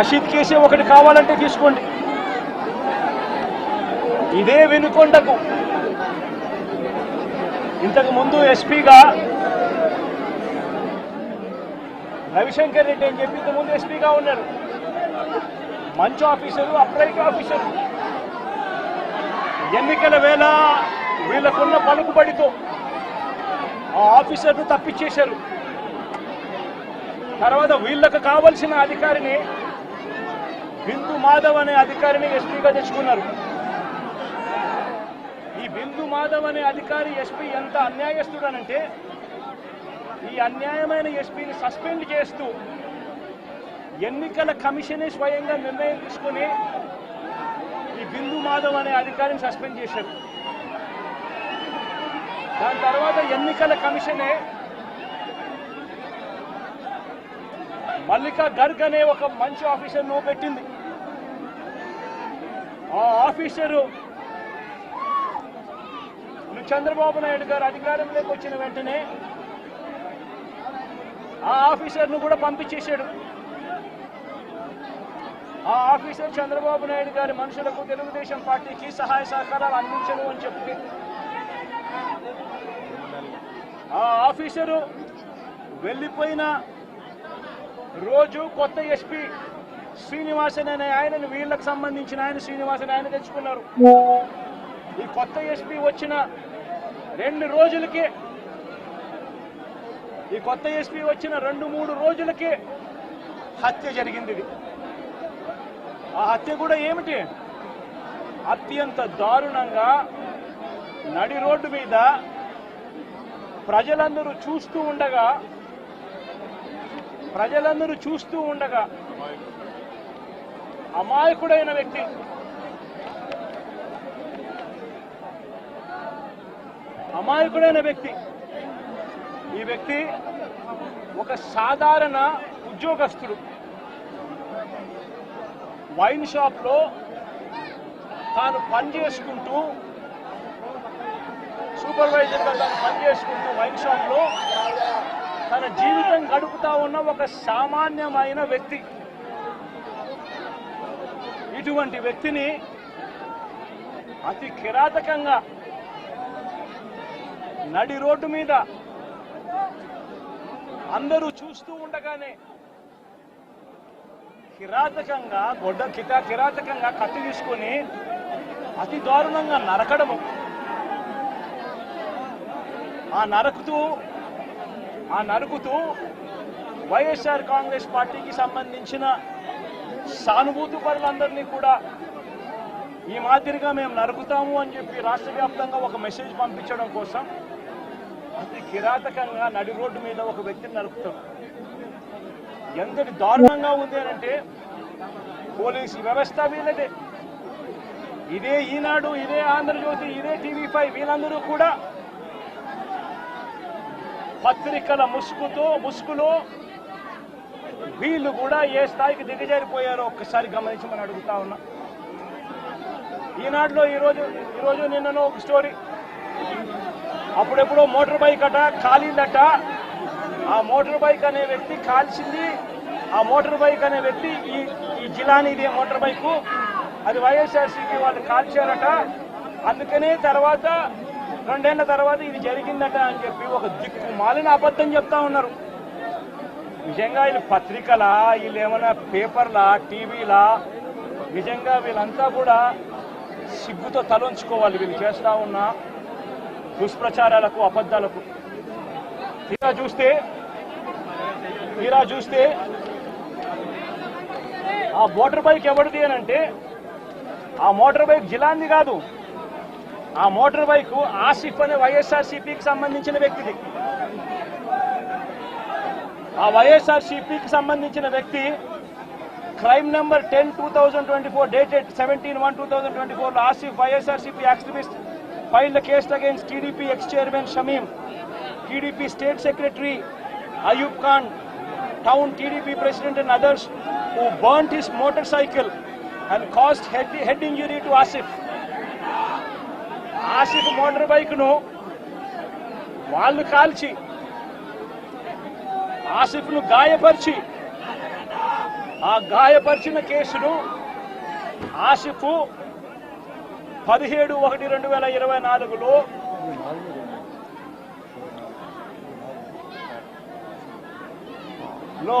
Rashid KC ఒకటి కావాలంటే తీసుకోండి. ఇదే వెనుకొండకు. ఇంతకు ముందు ఎస్పీగా రవిశంకర్ రెడ్డి అని చెప్పి ఇంతకుముందు ఎస్పీగా ఉన్నారు. మంచి ఆఫీసరు అప్రైట్ ఆఫీసరు. ఎన్నికల వేళ వీళ్ళకున్న పలుకుబడితో ఆ ఆఫీసర్ను తప్పించేశారు. తర్వాత వీళ్ళకు కావలసిన అధికారిని బిందు మాధవ్ అనే అధికారిని ఎస్పీగా తెచ్చుకున్నారు. ఈ బిందు మాధవ్ అనే అధికారి ఎస్పీ ఎంత అన్యాయస్తుడనంటే ఈ అన్యాయమైన ఎస్పీని సస్పెండ్ చేస్తూ ఎన్నికల కమిషనే స్వయంగా నిర్ణయం తీసుకుని ఈ బిందు మాధవ్ అనే అధికారిని సస్పెండ్ చేశారు. దాని తర్వాత ఎన్నికల కమిషనే మల్లికా గర్గ్ అనే ఒక మంచి ఆఫీసర్ను పెట్టింది ఆ ఆఫీసరు చంద్రబాబు నాయుడు గారు అధికారంలోకి వచ్చిన వెంటనే ఆ ఆఫీసర్ను కూడా పంపించేశాడు. ఆ ఆఫీసర్ చంద్రబాబు నాయుడు గారి మనుషులకు తెలుగుదేశం పార్టీకి సహాయ సహకారాలు అందించను అని చెప్పి ఆ ఆఫీసరు వెళ్ళిపోయిన రోజు కొత్త ఎస్పీ శ్రీనివాసన్ అనే ఆయనని వీళ్ళకి సంబంధించిన ఆయన శ్రీనివాసన్ ఆయన తెచ్చుకున్నారు. ఈ కొత్త ఎస్పీ వచ్చిన రెండు రోజులకే ఈ కొత్త ఎస్పీ వచ్చిన రెండు మూడు రోజులకే హత్య జరిగింది ఇది. ఆ హత్య కూడా ఏమిటి? అత్యంత దారుణంగా నడి రోడ్డు మీద ప్రజలందరూ చూస్తూ ఉండగా ప్రజలందరూ చూస్తూ ఉండగా అమాయకుడైన వ్యక్తి. అమాయకుడైన వ్యక్తి. ఈ వ్యక్తి ఒక సాధారణ ఉద్యోగస్తుడు. వైన్ షాప్లో తాను పని చేసుకుంటూ సూపర్వైజర్గా తాను పని చేసుకుంటూ వైన్ షాప్లో తన జీవితం గడుపుతా ఉన్న ఒక సామాన్యమైన వ్యక్తి. ఇటువంటి వ్యక్తిని అతి కిరాతకంగా నడి రోడ్డు మీద అందరూ చూస్తూ ఉండగానే కిరాతకంగా గొడ్డ కిటా కిరాతకంగా కత్తి తీసుకొని అతి దారుణంగా నరకడము. ఆ నరకుతూ ఆ నరుకుతూ వైఎస్ఆర్ కాంగ్రెస్ పార్టీకి సంబంధించిన సానుభూతి పరులందరినీ కూడా ఈ మాదిరిగా మేము నరుకుతాము అని చెప్పి రాష్ట్ర వ్యాప్తంగా ఒక మెసేజ్ పంపించడం కోసం అతి కిరాతకంగా నడి రోడ్డు మీద ఒక వ్యక్తిని నరుకుతాం. ఎంతటి దారుణంగా ఉంది అంటే పోలీసు వ్యవస్థ వీళ్ళదే. ఇదే ఈనాడు ఇదే ఆంధ్రజ్యోతి ఇదే టీవీ ఫైవ్ వీళ్ళందరూ కూడా పత్రికల ముసుగుతో ముసుగులో వీళ్ళు కూడా ఏ స్థాయికి దిగజారిపోయారో ఒక్కసారి గమనించమని అడుగుతా ఉన్నా. ఈనాటిలో ఈరోజు ఈరోజు నిన్ననో ఒక స్టోరీ. అప్పుడెప్పుడో మోటార్ బైక్ అట కాలిందట. ఆ మోటార్ బైక్ అనే వ్యక్తి కాల్చింది. ఆ మోటార్ బైక్ అనే వ్యక్తి ఈ ఈ జిలానీది మోటార్ బైక్. అది వైఎస్ఆర్సీపీ వాళ్ళు కాల్చారట. అందుకనే తర్వాత రెండేళ్ళ తర్వాత ఇది జరిగిందట అని చెప్పి ఒక దిక్కు మాలిన అబద్ధం చెప్తా ఉన్నారు. నిజంగా వీళ్ళు పత్రికలా వీళ్ళు ఏమైనా పేపర్లా టీవీలా నిజంగా వీళ్ళంతా కూడా సిగ్గుతో తలంచుకోవాలి. వీళ్ళు చేస్తా ఉన్న దుష్ప్రచారాలకు అబద్ధాలకు. తీరా చూస్తే తీరా చూస్తే ఆ మోటార్ బైక్ ఎవరిది అని అంటే ఆ మోటార్ బైక్ జిలాంది కాదు. ఆ మోటార్ బైక్ ఆసిఫ్ అనే వైఎస్ఆర్సీపీకి సంబంధించిన వ్యక్తిది. ఆ వైఎస్ఆర్సీపీకి సంబంధించిన వ్యక్తి crime number ten two thousand twenty four dated seventeen one two thousand twenty four Asif YSRCP activist file the case against TDP ex chairman Shamim TDP state secretary Ayub Khan town TDP president and others who burned his motor cycle and cast head head injury to Asif. Asif motor బైక్ను వాళ్ళు కాల్చి ఆసిఫ్ను గాయపరిచి ఆ గాయపరిచిన కేసును ఆసిఫ్ పదిహేడు ఒకటి రెండు వేల ఇరవై నాలుగులో లో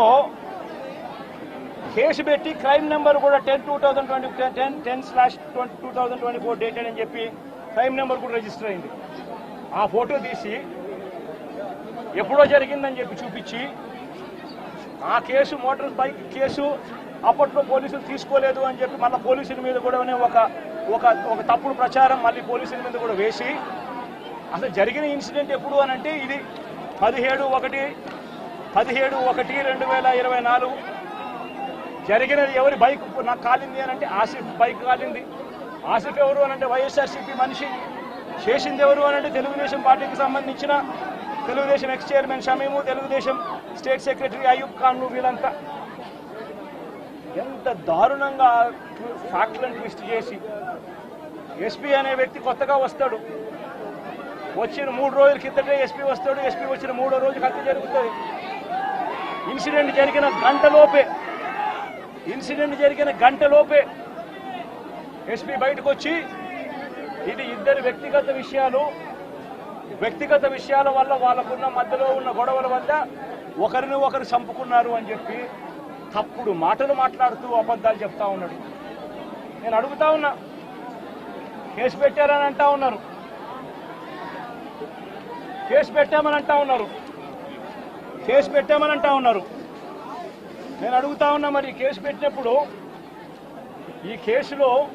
కేసు పెట్టి క్రైమ్ నెంబర్ కూడా ten two thousand twenty ten ten slash twenty two thousand twenty four dated అని చెప్పి క్రైమ్ నెంబర్ కూడా రిజిస్టర్ అయింది. ఆ ఫోటో తీసి ఎప్పుడో జరిగిందని చెప్పి చూపించి ఆ కేసు మోటార్ బైక్ కేసు అప్పట్లో పోలీసులు తీసుకోలేదు అని చెప్పి మళ్ళీ పోలీసుల మీద కూడా ఒక ఒక ఒక తప్పుడు ప్రచారం మళ్ళీ పోలీసుల మీద కూడా వేసి అసలు జరిగిన ఇన్సిడెంట్ ఎప్పుడు అని అంటే ఇది పదిహేడు ఒకటి పదిహేడు ఒకటి రెండు వేల ఇరవై నాలుగు. జరిగినది ఎవరి బైక్ నాకు కాలింది అని అంటే ఆసిఫ్ బైక్ కాలింది. ఆసిఫ్ ఎవరు అని అంటే వైఎస్ఆర్సీపీ మనిషి చేసింది ఎవరు అని అంటే తెలుగుదేశం పార్టీకి సంబంధించిన Telugu Desam ex chairman Shamim Telugu Desam state secretary Ayub ఖాన్లు వీళ్ళంతా ఎంత దారుణంగా ఫ్యాక్ట్లను ట్విస్ట్ చేసి ఎస్పీ అనే వ్యక్తి కొత్తగా వస్తాడు. వచ్చిన మూడు రోజుల కిందటే ఎస్పీ వస్తాడు ఎస్పీ వచ్చిన మూడో రోజు హత్య జరుగుతుంది. ఇన్సిడెంట్ జరిగిన గంటలోపే ఇన్సిడెంట్ జరిగిన గంటలోపే ఎస్పీ బయటకు వచ్చి ఇది ఇద్దరు వ్యక్తిగత విషయాలు వ్యక్తిగత విషయాల వల్ల వాళ్ళకున్న మధ్యలో ఉన్న గొడవల వల్ల ఒకరిని ఒకరు చంపుకున్నారు అని చెప్పి తప్పుడు మాటలు మాట్లాడుతూ అబద్ధాలు చెప్తా ఉన్నాడు. నేను అడుగుతా ఉన్నా. కేసు పెట్టారని అంటా ఉన్నారు. కేసు పెట్టామని అంటా ఉన్నారు. కేసు పెట్టామని అంటా ఉన్నారు. నేను అడుగుతా ఉన్నా మరి కేసు పెట్టినప్పుడు ఈ కేసులో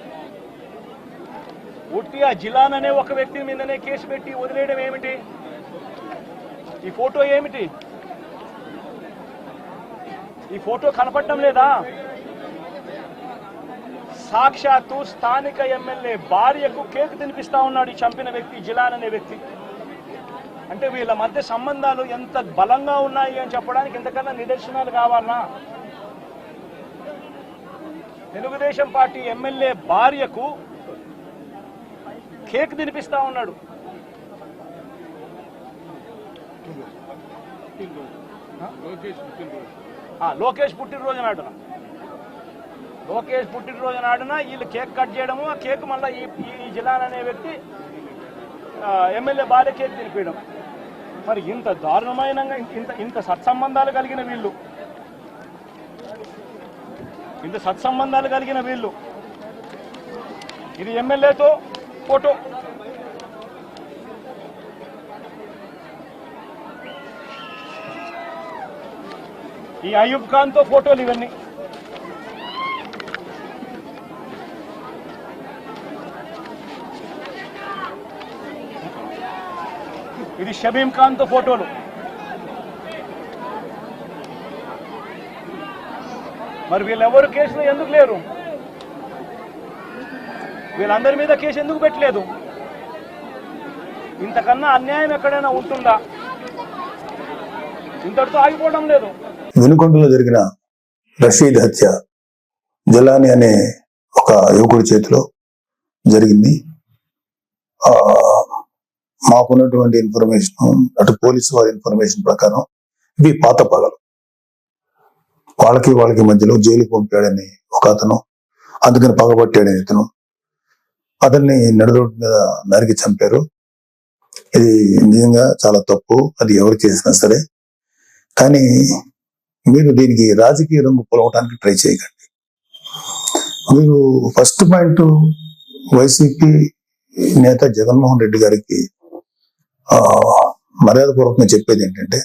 ఉట్టి ఆ జిలాన్ ఒక వ్యక్తి మీదనే కేసు పెట్టి వదిలేయడం ఏమిటి? ఈ ఫోటో ఏమిటి? ఈ ఫోటో కనపడటం లేదా? సాక్షాత్తు స్థానిక ఎమ్మెల్యే భార్యకు కేక్ తినిపిస్తా ఉన్నాడు ఈ చంపిన వ్యక్తి జిలాన్ అనే వ్యక్తి. అంటే వీళ్ళ మధ్య సంబంధాలు ఎంత బలంగా ఉన్నాయి అని చెప్పడానికి ఇంతకన్నా నిదర్శనాలు కావాలనా తెలుగుదేశం పార్టీ ఎమ్మెల్యే భార్యకు కేక్ తినిపిస్తా ఉన్నాడు. లోకేష్ పుట్టినరోజు నాడున. లోకేష్ పుట్టినరోజు నాడున వీళ్ళు కేక్ కట్ చేయడము ఆ కేక్ మళ్ళీ ఈ ఈ జిల్లాన్ అనే వ్యక్తి ఎమ్మెల్యే భార్య కేక్ తినిపించడం మరి ఇంత దారుణమైన ఇంత ఇంత సత్సంబంధాలు కలిగిన వీళ్ళు. ఇంత సత్సంబంధాలు కలిగిన వీళ్ళు. ఇది ఎమ్మెల్యేతో ఫోటో. ఈ అయూబ్ ఖాన్తో ఫోటోలు ఇవన్నీ. ఇది షబీం ఖాన్తో ఫోటోలు. మరి వీళ్ళెవరు కేసులో ఎందుకు లేరు? వీళ్ళందరి మీద కేసు ఎందుకు పెట్టలేదు? ఇంతకన్నా అన్యాయం ఎక్కడైనా ఉంటుందా? ఇంతటితో ఆగిపోవడం లేదు. వినుకొండలో జరిగిన రషీద్ హత్య జలాని అనే ఒక యువకుడి చేతిలో జరిగింది. మాకున్నటువంటి ఇన్ఫర్మేషన్ అటు పోలీసు వారి ఇన్ఫర్మేషన్ ప్రకారం ఇవి పాత పగలు వాళ్ళకి వాళ్ళకి మధ్యలో జైలు పంపాడని ఒక అతను అందుకని పగబట్టాడని ఇతను అతన్ని నడుదోటి మీద నరికి చంపారు. ఇది నిజంగా చాలా తప్పు. అది ఎవరు చేసినా సరే. కానీ మీరు దీనికి రాజకీయ రంగు పొలవటానికి ట్రై చేయకండి. మీరు ఫస్ట్ పాయింట్ వైసీపీ నేత జగన్మోహన్ రెడ్డి గారికి ఆ, మర్యాదపూర్వకంగా చెప్పేది ఏంటంటే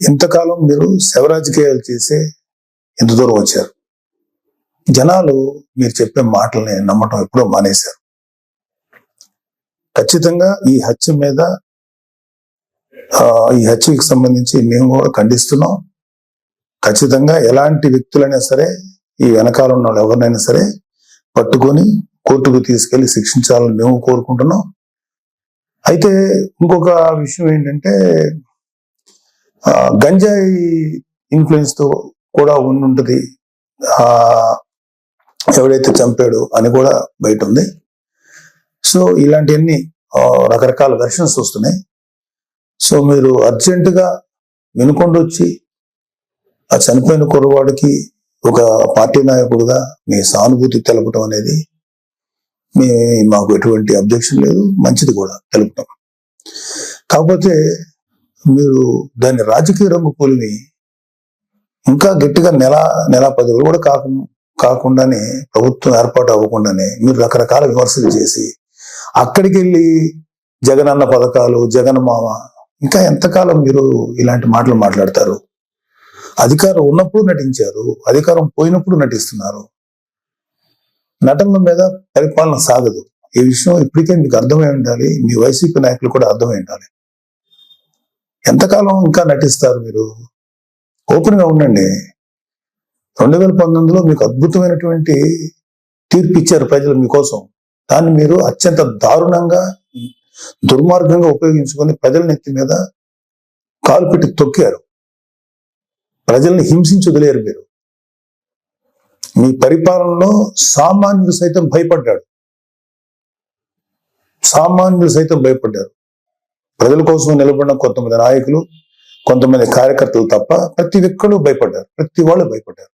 ఇంతకాలం మీరు శవ రాజకీయాలు చేసే ఇంత దూరం వచ్చారు. జనాలు మీరు చెప్పే మాటల్ని నమ్మటం ఎప్పుడో మానేశారు. ఖచ్చితంగా ఈ హత్య మీద ఈ హత్యకి సంబంధించి మేము కూడా ఖండిస్తున్నాం. ఖచ్చితంగా ఎలాంటి వ్యక్తులైనా సరే ఈ వెనకాల ఉన్న వాళ్ళు ఎవరినైనా సరే పట్టుకొని కోర్టుకు తీసుకెళ్ళి శిక్షించాలని మేము కోరుకుంటున్నాం. అయితే ఇంకొక విషయం ఏంటంటే గంజాయి ఇన్ఫ్లుయెన్స్తో కూడా ఉండి ఉంటుంది ఎవడైతే చంపాడు అని కూడా బయట ఉంది సో ఇలాంటివన్నీ రకరకాల వెర్షన్స్ వస్తున్నాయి. సో మీరు అర్జెంటుగా వినుకొండ వచ్చి ఆ చనిపోయిన కుర్రవాడికి ఒక పార్టీ నాయకుడుగా మీ సానుభూతి తెలపటం అనేది మీ మాకు ఎటువంటి అబ్జెక్షన్ లేదు. మంచిది కూడా తెలుపటం కాకపోతే మీరు దాన్ని రాజకీయ రంగు పోలిని ఇంకా గట్టిగా నెల నెల పది రోజులు కూడా కాకు కాకుండానే ప్రభుత్వం ఏర్పాటు అవ్వకుండానే మీరు రకరకాల విమర్శలు చేసి అక్కడికి వెళ్ళి జగనన్న పథకాలు జగన్ మామ ఇంకా ఎంతకాలం మీరు ఇలాంటి మాటలు మాట్లాడతారు? అధికారం ఉన్నప్పుడు నటించారు అధికారం పోయినప్పుడు నటిస్తున్నారు. నటనల మీద పరిపాలన సాగదు. ఈ విషయం ఇప్పటికే మీకు అర్థమై ఉండాలి మీ వైసీపీ నాయకులు కూడా అర్థమై ఉండాలి. ఎంతకాలం ఇంకా నటిస్తారు మీరు? ఓపెన్గా ఉండండి. రెండు వేల పంతొమ్మిదిలో మీకు అద్భుతమైనటువంటి తీర్పు ఇచ్చారు ప్రజలు మీకోసం. దాన్ని మీరు అత్యంత దారుణంగా దుర్మార్గంగా ఉపయోగించుకొని ప్రజల నెత్తి మీద కాలు పెట్టి తొక్కారు. ప్రజల్ని హింసించి వదిలేరు మీరు. మీ పరిపాలనలో సామాన్యులు సైతం భయపడ్డాడు సామాన్యులు సైతం భయపడ్డారు. ప్రజల కోసం నిలబడిన కొంతమంది నాయకులు కొంతమంది కార్యకర్తలు తప్ప ప్రతి ఒక్కరు భయపడ్డారు. ప్రతి వాళ్ళు భయపడ్డారు.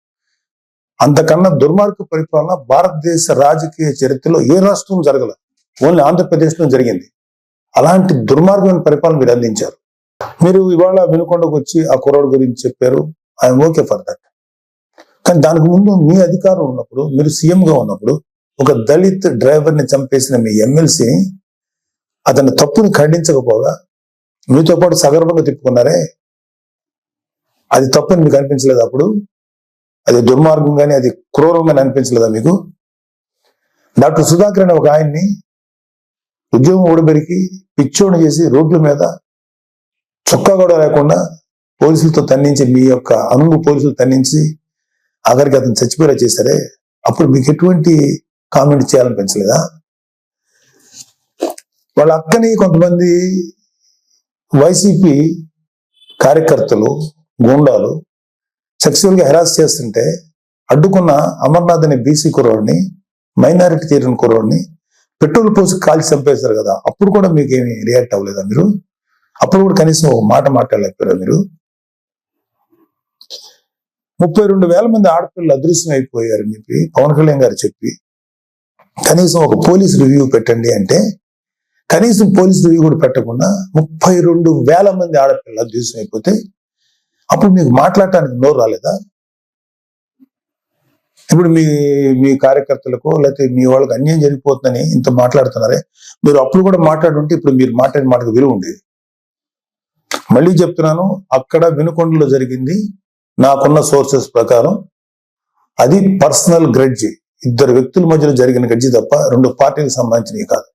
అంతకన్నా దుర్మార్గ పరిపాలన భారతదేశ రాజకీయ చరిత్రలో ఏ రాష్ట్రం జరగల? ఓన్లీ ఆంధ్రప్రదేశ్లో జరిగింది. అలాంటి దుర్మార్గమైన పరిపాలన మీరు అందించారు. మీరు ఇవాళ వినుకొండకు వచ్చి ఆ కుర్రాడు గురించి చెప్పారు. ఐఎమ్ ఓకే ఫర్ దట్ కానీ దానికి ముందు మీ అధికారం ఉన్నప్పుడు మీరు సీఎంగా ఉన్నప్పుడు ఒక దళిత్ డ్రైవర్ని చంపేసిన మీ ఎమ్మెల్సీని అతని తప్పుని ఖండించకపోగా మీతో పాటు సగర్వంగా తిప్పుకున్నారే? అది తప్పని మీకు అనిపించలేదు అప్పుడు? అది దుర్మార్గంగానే అది క్రూరంగానే అనిపించలేదా మీకు? డాక్టర్ సుధాకర్ అనే ఒక ఆయన్ని ఉద్యోగం ఊడబెరికి పిచ్చోని చేసి రోడ్ల మీద చొక్కా కూడా లేకుండా పోలీసులతో తన్నించి మీ యొక్క అనుగు పోలీసులు తన్నించి ఆఖరికి అతను చచ్చిపోయేలా చేశారే. అప్పుడు మీకు ఎటువంటి కామెంట్ చేయాలనిపించలేదా? వాళ్ళ అక్కని కొంతమంది వైసీపీ కార్యకర్తలు గూండాలు సెక్సువల్గా హెరాస్ చేస్తుంటే అడ్డుకున్న అమర్నాథ్ అనే బీసీ కుర్రోడిని మైనారిటీ తీరిన కుర్రోడిని పెట్రోల్ పోసి కాల్చి చంపేశారు కదా. అప్పుడు కూడా మీకు ఏమి రియాక్ట్ అవ్వలేదా మీరు? అప్పుడు కూడా కనీసం ఒక మాట మాట్లాడలేకపోయారా మీరు? ముప్పై రెండు వేల మంది ఆడపిల్లలు అదృశ్యం అయిపోయారని చెప్పి పవన్ కళ్యాణ్ గారు చెప్పి కనీసం ఒక పోలీస్ రివ్యూ పెట్టండి అంటే కనీసం పోలీస్ రివ్యూ కూడా పెట్టకుండా ముప్పై రెండు వేల మంది ఆడపిల్లలు అదృశ్యం అయిపోతే అప్పుడు మీకు మాట్లాడటానికి నోరు రాలేదా? ఇప్పుడు మీ మీ కార్యకర్తలకు లేకపోతే మీ వాళ్ళకి అన్యాయం జరిగిపోతుందని ఇంత మాట్లాడుతున్నారే. మీరు అప్పుడు కూడా మాట్లాడుంటే ఇప్పుడు మీరు మాట్లాడిన మాటకు విలువ ఉండేది. మళ్ళీ చెప్తున్నాను అక్కడ వినుకొండలో జరిగింది నాకున్న సోర్సెస్ ప్రకారం. అది పర్సనల్ గ్రెడ్జి. ఇద్దరు వ్యక్తుల మధ్యలో జరిగిన గడ్జి తప్ప రెండు పార్టీలకు సంబంధించినవి కాదు.